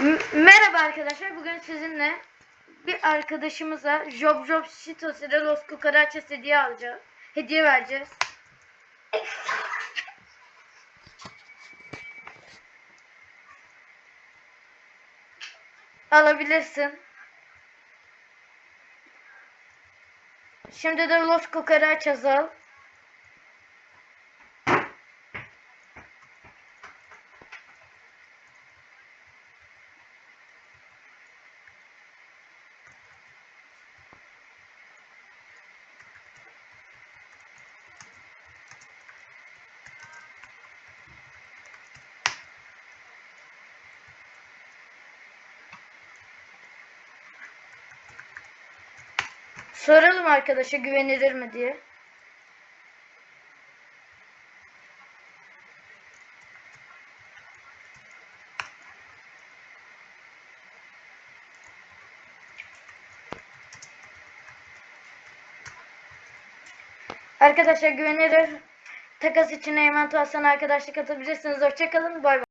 M- Merhaba arkadaşlar. Bugün sizinle bir arkadaşımıza Job Job Cheetos ile Los Cucarachas hediye alacağız. Hediye vereceğiz. Alabilirsin. Şimdi de Los Cucarachas al. Soralım arkadaşa güvenilir mi diye. Arkadaşlar güvenilir takas için Eymen Tuhasan arkadaşlık atabilirsiniz. Hoşçakalın. Bay bay.